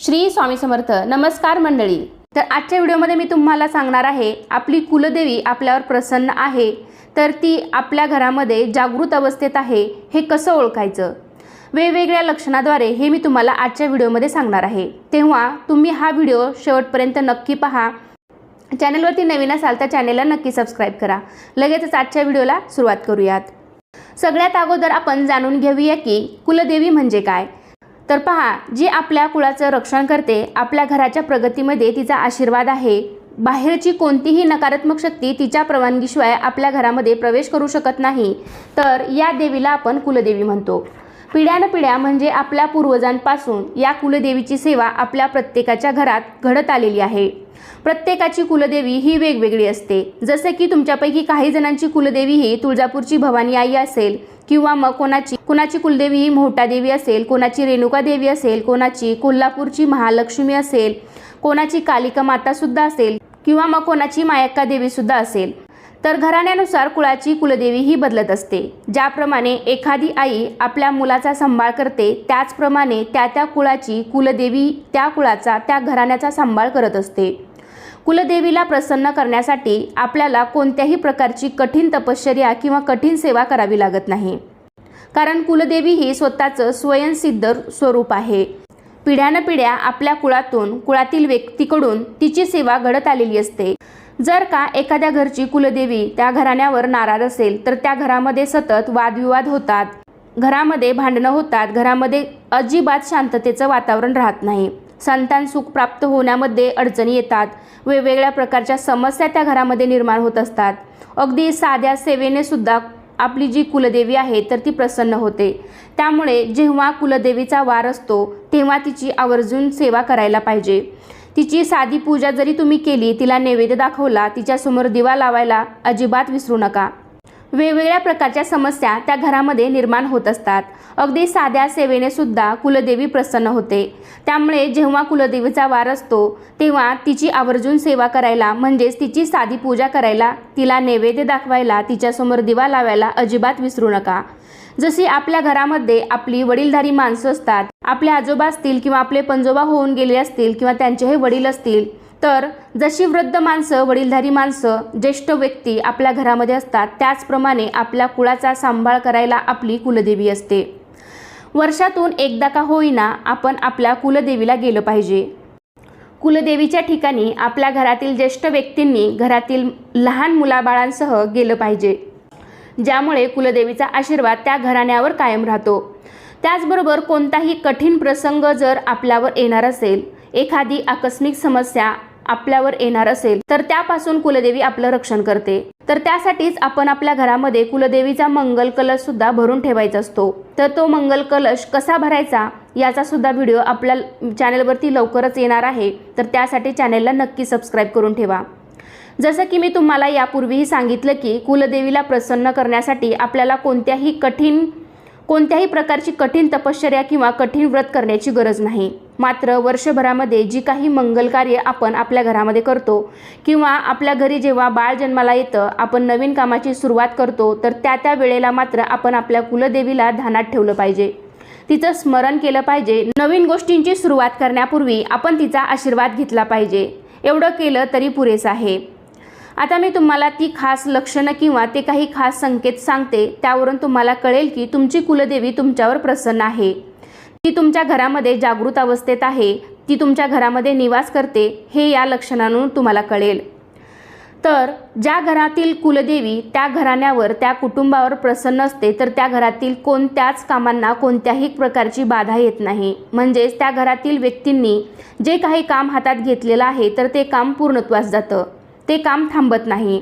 श्री स्वामी समर्थ. नमस्कार मंडळी. तर आजच्या व्हिडिओमध्ये मी तुम्हाला सांगणार आहे आपली कुलदेवी आपल्यावर प्रसन्न आहे तर ती आपल्या घरामध्ये जागृत अवस्थेत आहे हे कसं ओळखायचं? वेगवेगळ्या लक्षणाद्वारे हे मी तुम्हाला आजच्या व्हिडिओमध्ये सांगणार आहे. तेव्हा तुम्ही हा व्हिडिओ शेवटपर्यंत नक्की पहा. चॅनलवरती नवीन असाल तर चॅनेलला नक्की सबस्क्राईब करा. लगेचच आजच्या व्हिडिओला सुरुवात करूयात. सगळ्यात अगोदर आपण जाणून घेऊया की कुलदेवी म्हणजे काय. तर पहा जी आपल्या कुळाचं रक्षण करते आपल्या घराच्या प्रगतीमध्ये तिचा आशीर्वाद आहे. बाहेरची कोणतीही नकारात्मक शक्ती तिच्या परवानगीशिवाय आपल्या घरामध्ये प्रवेश करू शकत नाही. तर या देवीला आपण कुलदेवी म्हणतो. पिढ्यानपिढ्या म्हणजे आपल्या पूर्वजांपासून या कुलदेवीची सेवा आपल्या प्रत्येकाच्या घरात घडत आलेली आहे. प्रत्येकाची कुलदेवी ही वेगवेगळी असते. जसे की तुमच्यापैकी काही जणांची कुलदेवी ही तुळजापूरची भवानी आई असेल किंवा मग कोणाची कोणाची कुलदेवी ही मोहटा देवी असेल कोणाची रेणुका देवी असेल कोणाची कोल्हापूरची महालक्ष्मी असेल कोणाची कालिका मातासुद्धा असेल किंवा मग कोणाची मायक्का देवीसुद्धा असेल. तर घराण्यानुसार कुळाची कुलदेवी ही बदलत असते. ज्याप्रमाणे एखादी आई आपल्या मुलाचा सांभाळ करते त्याचप्रमाणे त्या त्या कुळाची कुलदेवी त्या कुळाचा त्या घराण्याचा सांभाळ करत असते. कुलदेवीला प्रसन्न करण्यासाठी आपल्याला कोणत्याही प्रकारची कठीण तपश्चर्या किंवा कठीण सेवा करावी लागत नाही. कारण कुलदेवी ही स्वतःचं स्वयंसिद्ध स्वरूप आहे. पिढ्यानपिढ्या आपल्या कुळातून कुळातील व्यक्तीकडून तिची सेवा घडत आलेली असते. जर का एखाद्या घरची कुलदेवी त्या घराण्यावर नाराज असेल तर त्या घरामध्ये सतत वादविवाद होतात. घरामध्ये भांडणं होतात. घरामध्ये अजिबात शांततेचं वातावरण राहत नाही. संतान सुख प्राप्त होण्यामध्ये अडचणी येतात. वेगवेगळ्या प्रकारच्या समस्या त्या घरामध्ये निर्माण होत असतात. अगदी साध्या सेवेने सुद्धा आपली जी कुलदेवी आहे तर ती प्रसन्न होते. त्यामुळे जेव्हा कुलदेवीचा वार असतो तेव्हा तिची आवर्जून सेवा करायला पाहिजे. तिची साधी पूजा जरी तुम्ही केली तिला नैवेद्य दाखवला तिच्यासमोर दिवा लावायला अजिबात विसरू नका. वेगवेगळ्या प्रकारच्या समस्या त्या घरामध्ये निर्माण होत असतात. अगदी साध्या सेवेने सुद्धा कुलदेवी प्रसन्न होते. त्यामुळे जेव्हा कुलदेवीचा वार असतो तेव्हा तिची आवर्जून सेवा करायला म्हणजेच तिची साधी पूजा करायला तिला नैवेद्य दाखवायला तिच्यासमोर दिवा लावायला अजिबात विसरू नका. जशी आपल्या घरामध्ये आपली वडीलधारी माणसं असतात आपले आजोबा असतील किंवा आपले पंजोबा होऊन गेले असतील किंवा त्यांचे हे वडील असतील तर जशी वृद्ध माणसं वडीलधारी माणसं ज्येष्ठ व्यक्ती आपल्या घरामध्ये असतात त्याचप्रमाणे आपल्या कुळाचा सांभाळ करायला आपली कुलदेवी असते. वर्षातून एकदा का होईना आपण आपल्या कुलदेवीला गेलं पाहिजे. कुलदेवीच्या ठिकाणी आपल्या घरातील ज्येष्ठ व्यक्तींनी घरातील लहान मुलाबाळांसह गेलं पाहिजे. ज्यामुळे कुलदेवीचा आशीर्वाद त्या घराण्यावर कायम राहतो. त्याचबरोबर कोणताही कठीण प्रसंग जर आपल्यावर येणार असेल एखादी आकस्मिक समस्या आपल्यावर येणार असेल तर त्यापासून कुलदेवी आपलं रक्षण करते. तर त्यासाठीच आपण आपल्या घरामध्ये कुलदेवीचा मंगल कलश सुद्धा भरून ठेवायचा असतो. तर तो मंगल कलश कसा भरायचा याचा सुद्धा व्हिडिओ आपल्या चॅनलवरती लवकरच येणार आहे. तर त्यासाठी चॅनलला नक्की सबस्क्राईब करून ठेवा. जसं की मी तुम्हाला यापूर्वीही सांगितलं की कुलदेवीला प्रसन्न करण्यासाठी आपल्याला कोणत्याही कठीण कोणत्याही प्रकारची कठीण तपश्चर्या किंवा कठीण व्रत करण्याची गरज नाही. मात्र वर्षभरामध्ये जी काही मंगल कार्य आपण आपल्या घरामध्ये करतो किंवा आपल्या घरी जेव्हा बाळ जन्माला येतं आपण नवीन कामाची सुरुवात करतो तर त्या त्या वेळेला मात्र आपण आपल्या कुलदेवीला ध्यानात ठेवलं पाहिजे. तिचं स्मरण केलं पाहिजे. नवीन गोष्टींची सुरुवात करण्यापूर्वी आपण तिचा आशीर्वाद घेतला पाहिजे. एवढं केलं तरी पुरेसं आहे. आता मी तुम्हाला ती खास लक्षणं किंवा ते काही खास संकेत सांगते. त्यावरून तुम्हाला कळेल की तुमची कुलदेवी तुमच्यावर प्रसन्न आहे. ती तुमच्या घरामध्ये जागृत अवस्थेत आहे ती तुमच्या घरामध्ये निवास करते हे या लक्षणांवरून तुम्हाला कळेल. तर ज्या घरातील कुलदेवी त्या घराण्यावर त्या कुटुंबावर प्रसन्न असते तर त्या घरातील कोणत्याच कामांना कोणत्याही प्रकारची बाधा येत नाही. म्हणजेच त्या घरातील व्यक्तींनी जे काही काम हातात घेतलेलं आहे तर ते काम पूर्णत्वास जातं. ते काम थांबत नाही.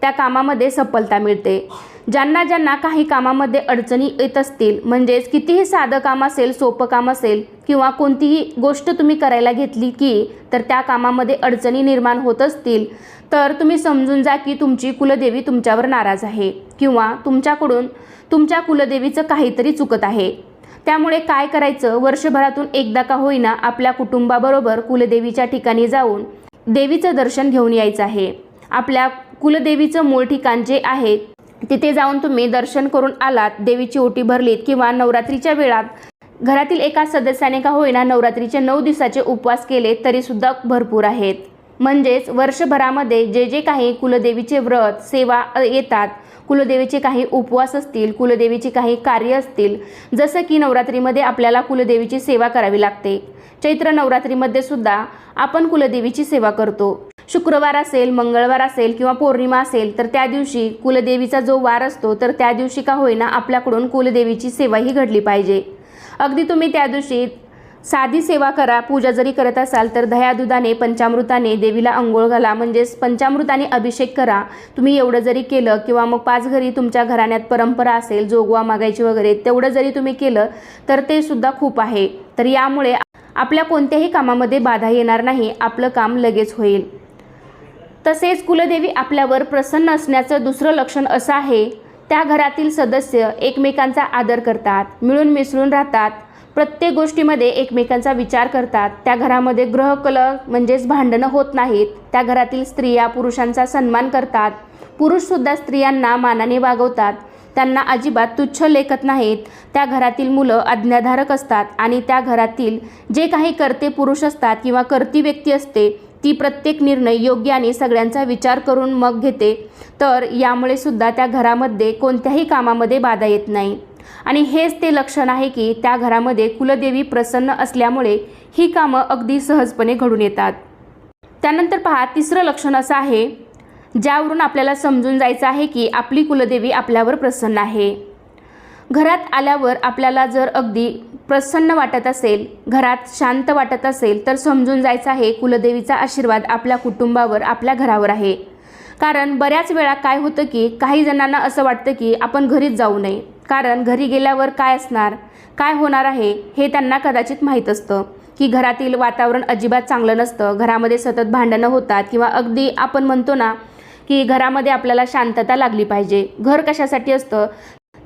त्या कामामध्ये सफलता मिळते. ज्यांना ज्यांना काही कामामध्ये अडचणी येत असतील म्हणजेच कितीही साधं काम असेल सोपं काम असेल किंवा कोणतीही गोष्ट तुम्ही करायला घेतली की तर त्या कामामध्ये अडचणी निर्माण होत असतील तर तुम्ही समजून जा की तुमची कुलदेवी तुमच्यावर नाराज आहे किंवा तुमच्याकडून तुमच्या कुलदेवीचं काहीतरी चुकत आहे. त्यामुळे काय करायचं? वर्षभरातून एकदा का होईना आपल्या कुटुंबाबरोबर कुलदेवीच्या ठिकाणी जाऊन देवीचं दर्शन घेऊन यायचं आहे. आपल्या कुलदेवीचं मूळ ठिकाण जे आहे तिथे जाऊन तुम्ही दर्शन करून आलात देवीची ओटी भरलीत किंवा नवरात्रीच्या वेळात घरातील एका सदस्याने का होईना नवरात्रीचे नऊ दिवसाचे उपवास केले तरीसुद्धा भरपूर आहेत. म्हणजेच वर्षभरामध्ये जे जे काही कुलदेवीचे व्रत सेवा येतात कुलदेवीचे काही उपवास असतील कुलदेवीचे काही कार्य असतील जसं की नवरात्रीमध्ये आपल्याला कुलदेवीची सेवा करावी लागते. चैत्र नवरात्रीमध्ये सुद्धा आपण कुलदेवीची सेवा करतो. शुक्रवार असेल मंगळवार असेल किंवा पौर्णिमा असेल तर त्या दिवशी कुलदेवीचा जो वार असतो तर त्या दिवशी का होईना आपल्याकडून कुलदेवीची सेवा ही घडली पाहिजे. अगदी तुम्ही त्या दिवशी साधी सेवा करा पूजा जरी करत असाल तर दह्यादुधाने पंचामृताने देवीला अंघोळ घाला म्हणजेच पंचामृताने अभिषेक करा. तुम्ही एवढं जरी केलं किंवा मग पाच घरी तुमच्या घराण्यात परंपरा असेल जोगवा मागायची वगैरे तेवढं जरी तुम्ही केलं तर ते सुद्धा खूप आहे. तर यामुळे आपल्या कोणत्याही कामामध्ये बाधा येणार नाही आपलं काम लगेच होईल. तसेच कुलदेवी आपल्यावर प्रसन्न असण्याचं दुसरं लक्षण असं आहे त्या घरातील सदस्य एकमेकांचा आदर करतात मिळून मिसळून राहतात प्रत्येक गोष्टीमध्ये एकमेकांचा विचार करतात. त्या घरामध्ये ग्रहकल म्हणजेच भांडणं होत नाहीत. त्या घरातील स्त्रिया पुरुषांचा सन्मान करतात. पुरुषसुद्धा स्त्रियांना मानाने वागवतात. त्यांना अजिबात तुच्छ लेखत नाहीत. त्या घरातील मुलं आज्ञाधारक असतात आणि त्या घरातील जे काही करते पुरुष असतात किंवा करती व्यक्ती असते ती प्रत्येक निर्णय योग्य आणि सगळ्यांचा विचार करून मग घेते. तर यामुळे सुद्धा त्या घरामध्ये कोणत्याही कामामध्ये बाधा येत नाही. आणि हेच ते लक्षण आहे की त्या घरामध्ये कुलदेवी प्रसन्न असल्यामुळे ही कामं अगदी सहजपणे घडून येतात. त्यानंतर पहा तिसरं लक्षण असं आहे ज्यावरून आपल्याला समजून जायचं आहे की आपली कुलदेवी आपल्यावर प्रसन्न आहे. घरात आल्यावर आपल्याला जर अगदी प्रसन्न वाटत असेल घरात शांत वाटत असेल तर समजून जायचं आहे कुलदेवीचा आशीर्वाद आपल्या कुटुंबावर आपल्या घरावर आहे. कारण बऱ्याच वेळा काय होतं की काही जणांना असं वाटतं की आपण घरीच जाऊ नये. कारण घरी गेल्यावर काय असणार काय होणार आहे हे त्यांना कदाचित माहीत असतं. की घरातील वातावरण अजिबात चांगलं नसतं घरामध्ये सतत भांडणं होतात किंवा अगदी आपण म्हणतो ना की घरामध्ये आपल्याला शांतता लागली पाहिजे. घर कशासाठी असतं?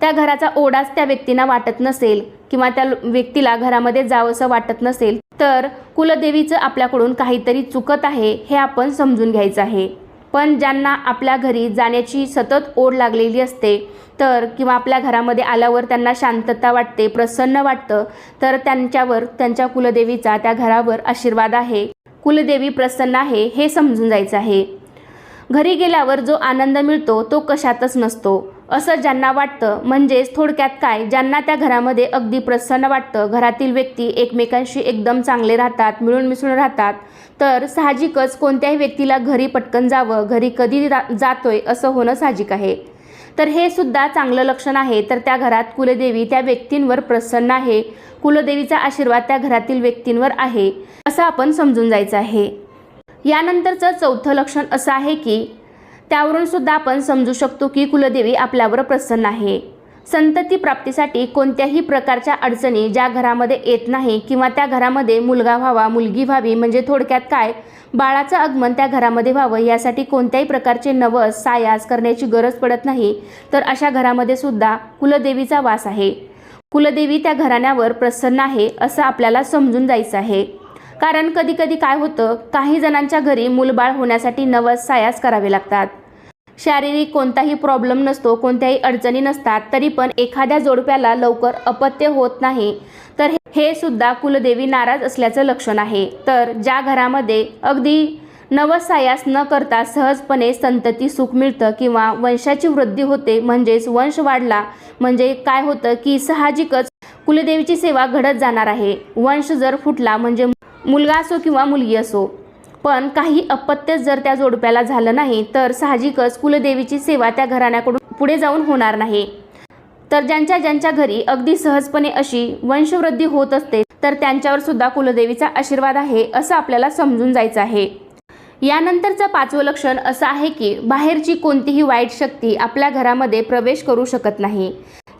त्या घराचा ओढाच त्या व्यक्तींना वाटत नसेल किंवा त्या व्यक्तीला घरामध्ये जावंसं वाटत नसेल तर कुलदेवीचं आपल्याकडून काहीतरी चुकत आहे हे आपण समजून घ्यायचं आहे. पण ज्यांना आपल्या घरी जाण्याची सतत ओढ लागलेली असते तर किंवा आपल्या घरामध्ये आल्यावर त्यांना शांतता वाटते प्रसन्न वाटतं तर त्यांच्यावर त्यांच्या कुलदेवीचा त्या घरावर आशीर्वाद आहे. कुलदेवी प्रसन्न आहे हे समजून जायचं आहे. घरी गेल्यावर जो आनंद मिळतो तो कशातच नसतो. असं ज्यांना वाटतं म्हणजेच थोडक्यात काय? ज्यांना त्या घरामध्ये अगदी प्रसन्न वाटतं घरातील व्यक्ती एकमेकांशी एकदम चांगले राहतात मिळून मिसळून राहतात तर साहजिकच कोणत्याही व्यक्तीला घरी पटकन जावं घरी कधी रा जातोय असं होणं साहजिक आहे. तर हे सुद्धा चांगलं लक्षण आहे. तर त्या घरात कुलदेवी त्या व्यक्तींवर प्रसन्न आहे. कुलदेवीचा आशीर्वाद त्या घरातील व्यक्तींवर आहे असं आपण समजून जायचं आहे. यानंतरचं चौथं लक्षण असं आहे की त्यावरून सुद्धा आपण समजू शकतो की कुलदेवी आपल्यावर प्रसन्न आहे. संतती प्राप्तीसाठी कोणत्याही प्रकारच्या अडचणी ज्या घरामध्ये येत नाही किंवा त्या घरामध्ये मुलगा व्हावा मुलगी व्हावी म्हणजे थोडक्यात काय? बाळाचं आगमन त्या घरामध्ये व्हावं यासाठी कोणत्याही प्रकारचे नवस सायास करण्याची गरज पडत नाही तर अशा घरामध्ये सुद्धा कुलदेवीचा वास आहे. कुलदेवी त्या घराण्यावर प्रसन्न आहे असं आपल्याला समजून जायचं आहे. कारण कधी कधी काय होतं काही जणांच्या घरी मूलबाळ होण्यासाठी नवस सायास करावे लागतात. शारीरिक कोणताही प्रॉब्लेम नसतो कोणत्याही अडचणी नसतात तरी पण एखाद्या जोडप्याला लवकर अपत्य होत नाही. तर हे सुद्धा कुलदेवी नाराज असल्याचं लक्षण आहे. तर ज्या घरामध्ये अगदी नवसायास न करता सहजपणे संतती सुख मिळतं किंवा वंशाची वृद्धी होते म्हणजेच वंश वाढला म्हणजे काय होतं की साहजिकच कुलदेवीची सेवा घडत जाणार आहे. वंश जर फुटला म्हणजे मुलगा असो किंवा मुलगी असो पण काही अपत्य जर त्या जोडप्याला झालं नाही तर साहजिकच कुलदेवीची सेवा त्या घराण्याकडून पुढे जाऊन होणार नाही. तर ज्यांच्या ज्यांच्या घरी अगदी सहजपणे अशी वंशवृद्धी होत असते तर त्यांच्यावर सुद्धा कुलदेवीचा आशीर्वाद आहे असं आपल्याला समजून जायचं आहे. यानंतरचं पाचवं लक्षण असं आहे की बाहेरची कोणतीही वाईट शक्ती आपल्या घरामध्ये प्रवेश करू शकत नाही.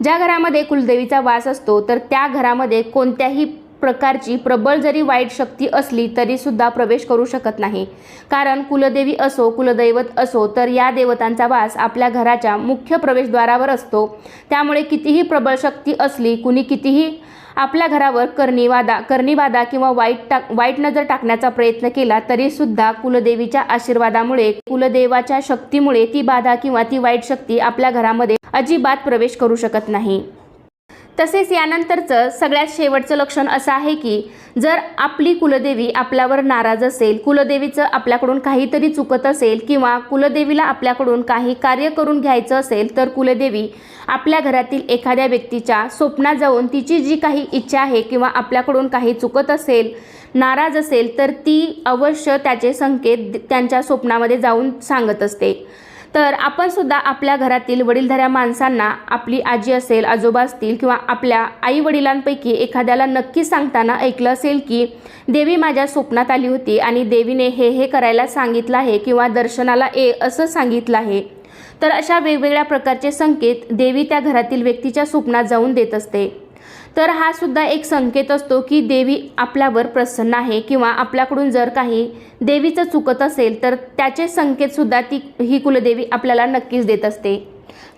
ज्या घरामध्ये कुलदेवीचा वास असतो तर त्या घरामध्ये कोणत्याही प्रकारची प्रबळ जरी वाईट शक्ती असली तरीसुद्धा प्रवेश करू शकत नाही. कारण कुलदेवी असो कुलदैवत असो तर या देवतांचा वास आपल्या घराच्या मुख्य प्रवेशद्वारावर असतो. त्यामुळे कितीही प्रबळ शक्ती असली कुणी कितीही आपल्या घरावर कर्णीवादा कर्णीबाधा किंवा वाईट टाक वाईट नजर टाकण्याचा प्रयत्न केला तरीसुद्धा कुलदेवीच्या आशीर्वादामुळे कुलदेवाच्या शक्तीमुळे ती बाधा किंवा ती वाईट शक्ती आपल्या घरामध्ये अजिबात प्रवेश करू शकत नाही. तसेच यानंतरचं सगळ्यात शेवटचं लक्षण असं आहे की जर आपली कुलदेवी आपल्यावर नाराज असेल कुलदेवीचं आपल्याकडून काहीतरी चुकत असेल किंवा कुलदेवीला आपल्याकडून काही कार्य करून घ्यायचं असेल तर कुलदेवी आपल्या घरातील एखाद्या व्यक्तीच्या स्वप्नात जाऊन तिची जी काही इच्छा आहे किंवा आपल्याकडून काही चुकत असेल नाराज असेल तर ती अवश्य त्याचे संकेत त्यांच्या स्वप्नामध्ये जाऊन सांगत असते. तर आपण सुद्धा आपल्या घरातील वडीलधाऱ्या माणसांना आपली आजी असेल आजोबा असतील किंवा आपल्या आई वडिलांपैकी एखाद्याला नक्की सांगताना ऐकलं असेल की देवी माझ्या स्वप्नात आली होती आणि देवीने हे हे करायला सांगितलं आहे किंवा दर्शनाला ए असं सांगितलं आहे. तर अशा वेगवेगळ्या प्रकारचे संकेत देवी त्या घरातील व्यक्तीच्या स्वप्नात जाऊन देत असते. तर हा सुद्धा एक संकेत असतो की देवी आपल्यावर प्रसन्न आहे किंवा आपल्याकडून जर काही देवीचं चुकत असेल तर त्याचे संकेतसुद्धा ती ही कुलदेवी आपल्याला नक्कीच देत असते.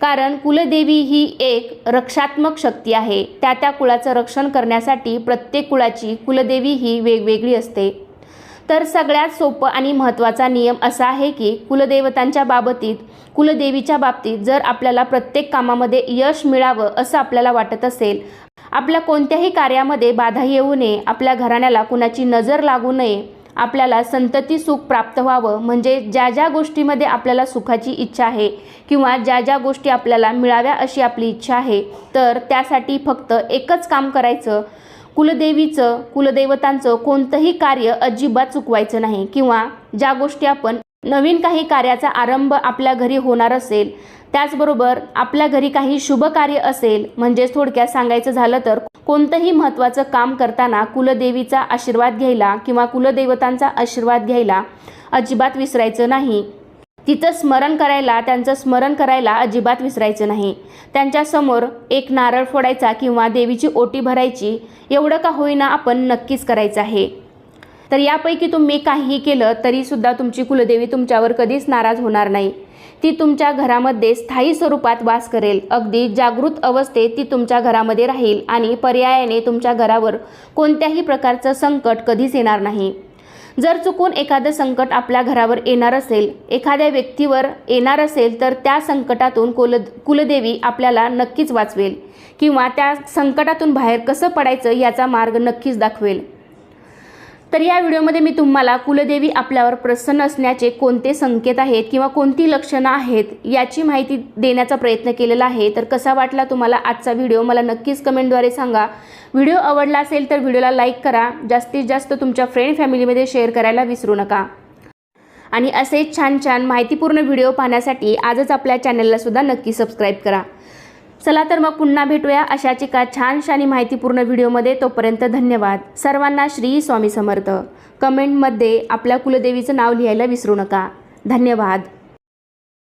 कारण कुलदेवी ही एक रक्षात्मक शक्ती आहे. त्या त्या कुळाचं रक्षण करण्यासाठी प्रत्येक कुळाची कुलदेवी ही वेगवेगळी असते. तर सगळ्यात सोपं आणि महत्त्वाचा नियम असा आहे की कुलदेवतांच्या बाबतीत कुलदेवीच्या बाबतीत जर आपल्याला प्रत्येक कामामध्ये यश मिळावं असं आपल्याला वाटत असेल आपल्या कोणत्याही कार्यामध्ये बाधा येऊ नये. आपल्या घराण्याला कुणाची नजर लागू नये. आपल्याला संतती सुख प्राप्त व्हावं. म्हणजे ज्या ज्या गोष्टीमध्ये आपल्याला सुखाची इच्छा आहे किंवा ज्या ज्या गोष्टी आपल्याला मिळाव्या अशी आपली इच्छा आहे तर त्यासाठी फक्त एकच काम करायचं. कुलदेवीचं कुलदेवतांचं कोणतंही कार्य अजिबात चुकवायचं नाही. किंवा ज्या गोष्टी आपण नवीन काही कार्याचा आरंभ आपल्या घरी होणार असेल त्याचबरोबर आपल्या घरी काही शुभ कार्य असेल म्हणजेच थोडक्यात सांगायचं झालं तर कोणतंही महत्त्वाचं काम करताना कुलदेवीचा आशीर्वाद घ्यायला किंवा कुलदेवतांचा आशीर्वाद घ्यायला अजिबात विसरायचं नाही. तिचं स्मरण करायला त्यांचं स्मरण करायला अजिबात विसरायचं नाही. त्यांच्यासमोर एक नारळ फोडायचा किंवा देवीची ओटी भरायची एवढं का होईना आपण नक्कीच करायचं आहे. तर यापैकी तुम्ही काहीही केलं तरीसुद्धा तुमची कुलदेवी तुमच्यावर कधीच नाराज होणार नाही. ती तुमच्या घरामध्ये स्थायी स्वरूपात वास करेल. अगदी जागृत अवस्थेत ती तुमच्या घरामध्ये राहील आणि पर्यायाने तुमच्या घरावर कोणत्याही प्रकारचं संकट कधीच येणार नाही. जर चुकून एखादं संकट आपल्या घरावर येणार असेल एखाद्या व्यक्तीवर येणार असेल तर त्या संकटातून कुल कुलदेवी आपल्याला नक्कीच वाचवेल किंवा त्या संकटातून बाहेर कसं पडायचं याचा मार्ग नक्कीच दाखवेल. तर या व्हिडिओमध्ये मी तुम्हाला कुलदेवी आपल्यावर प्रसन्न असण्याचे कोणते संकेत आहेत किंवा कोणती लक्षणं आहेत याची माहिती देण्याचा प्रयत्न केलेला आहे. तर कसा वाटला तुम्हाला आजचा व्हिडिओ? मला नक्कीच कमेंटद्वारे सांगा. व्हिडिओ आवडला असेल तर व्हिडिओला लाईक करा. जास्तीत जास्त तुमच्या फ्रेंड फॅमिलीमध्ये शेअर करायला विसरू नका. आणि असेच छान छान माहितीपूर्ण व्हिडिओ पाहण्यासाठी आजच आपल्या चॅनललासुद्धा नक्की सबस्क्राईब करा. चला तर मग पुन्हा भेटूया अशाच एका छानशा आणि माहितीपूर्ण व्हिडिओमध्ये. तोपर्यंत धन्यवाद. सर्वांना श्री स्वामी समर्थ. कमेंटमध्ये आपल्या कुलदेवीचं नाव लिहायला विसरू नका. धन्यवाद.